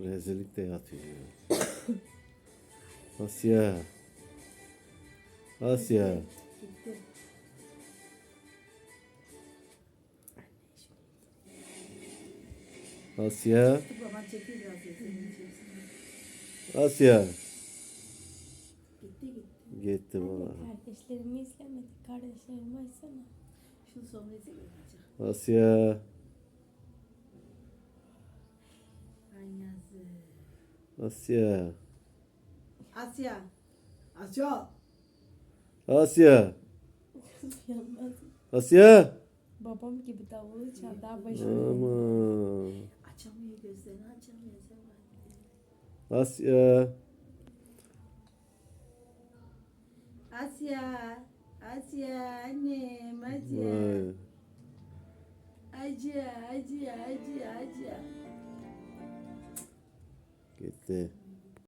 Rezillik de yatıyor. Asya. Asya. Asya. Asya. Gitti gitti. Gitti baba. Kardeşlerimi izlemedik. Kardeşlerimi açsana. Şunu sonra izle Asya. Asya. Asya. Asya. Asya. Asya. Babam gibi davulu çal. Daha başına. Aman. Açamıyor gözlerini açamıyor. Asya. Asya. Asya annem Asya. Vay. Acı acı acı acı. Gitti.